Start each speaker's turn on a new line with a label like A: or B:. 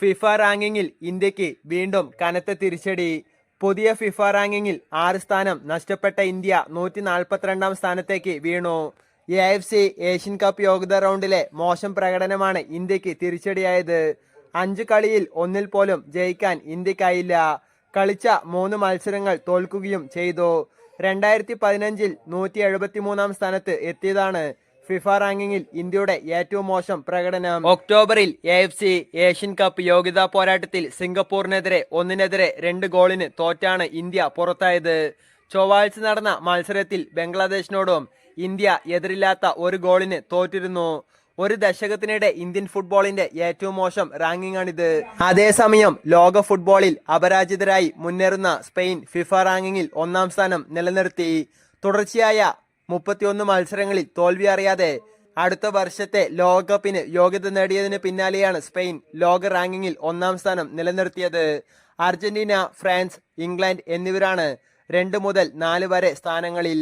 A: FIFA റാങ്കിങ്ങിൽ ഇന്ത്യയ്ക്ക് വീണ്ടും കനത്ത തിരിച്ചടി. പുതിയ ഫിഫ റാങ്കിങ്ങിൽ ആറ് സ്ഥാനം നഷ്ടപ്പെട്ട ഇന്ത്യ നൂറ്റി നാൽപ്പത്തിരണ്ടാം സ്ഥാനത്തേക്ക് വീണു. A F C Asian cup യോഗ്യത റൗണ്ടിലെ മോശം പ്രകടനമാണ് ഇന്ത്യയ്ക്ക് തിരിച്ചടിയായത്. അഞ്ച് കളിയിൽ ഒന്നിൽ പോലും ജയിക്കാൻ ഇന്ത്യക്കായില്ല. കളിച്ച മൂന്ന് മത്സരങ്ങൾ തോൽക്കുകയും ചെയ്തു. രണ്ടായിരത്തി പതിനഞ്ചിൽ നൂറ്റി എഴുപത്തി മൂന്നാം സ്ഥാനത്ത് എത്തിയതാണ് ഫിഫ റാങ്കിങ്ങിൽ ഇന്ത്യയുടെ ഏറ്റവും മോശം പ്രകടനം. ഒക്ടോബറിൽ A F C Asian cup യോഗ്യതാ പോരാട്ടത്തിൽ സിംഗപ്പൂരിനെതിരെ ഒന്നിനെതിരെ രണ്ട് ഗോളിന് തോറ്റാണ് ഇന്ത്യ പുറത്തായത്. ചൊവ്വാഴ്ച നടന്ന മത്സരത്തിൽ ബംഗ്ലാദേശിനോടും ഇന്ത്യ എതിരില്ലാത്ത ഒരു ഗോളിന് തോറ്റിരുന്നു. ഒരു ദശകത്തിനിടെ ഇന്ത്യൻ ഫുട്ബോളിന്റെ ഏറ്റവും മോശം റാങ്കിംഗ് ആണിത് അതേസമയം ലോക ഫുട്ബോളിൽ അപരാജിതരായി മുന്നേറുന്ന സ്പെയിൻ ഫിഫ റാങ്കിങ്ങിൽ ഒന്നാം സ്ഥാനം നിലനിർത്തി. തുടർച്ചയായ മുപ്പത്തിയൊന്ന് മത്സരങ്ങളിൽ തോൽവി അറിയാതെ അടുത്ത വർഷത്തെ ലോകകപ്പിന് യോഗ്യത നേടിയതിന് പിന്നാലെയാണ് സ്പെയിൻ ലോക റാങ്കിങ്ങിൽ ഒന്നാം സ്ഥാനം നിലനിർത്തിയത്. അർജന്റീന ഫ്രാൻസ് ഇംഗ്ലണ്ട് എന്നിവരാണ് രണ്ട് മുതൽ നാല് വരെ സ്ഥാനങ്ങളിൽ.